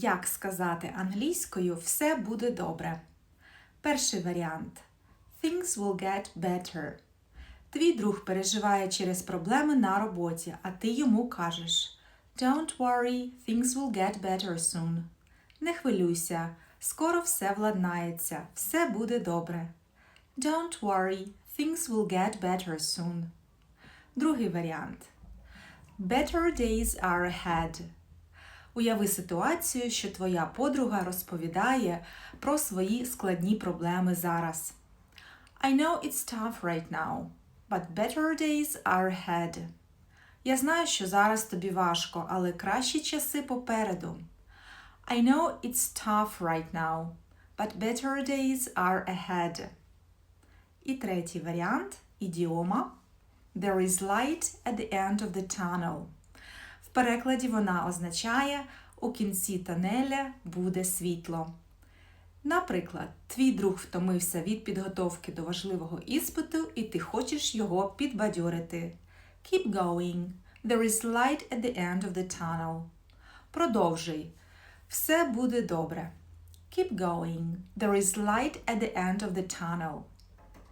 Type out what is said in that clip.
Як сказати англійською все буде добре. Перший варіант. Things will get better. Твій друг переживає через проблеми на роботі, а ти йому кажеш Don't worry, things will get better soon. Не хвилюйся, скоро все владнається, все буде добре. Don't worry, things will get better soon. Другий варіант. Better days are ahead. Уяви ситуацію, що твоя подруга розповідає про свої складні проблеми зараз. I know it's tough right now, but better days are ahead. Я знаю, що зараз тобі важко, але кращі часи попереду. I know it's tough right now, but better days are ahead. І третій варіант ідіома. There is light at the end of the tunnel. Перекладі вона означає у кінці тунеля буде світло. Наприклад, твій друг втомився від підготовки до важливого іспиту, і ти хочеш його підбадьорити. Keep going. There is light at the end of the tunnel. Продовжуй. Все буде добре. Keep going. There is light at the end of the tunnel.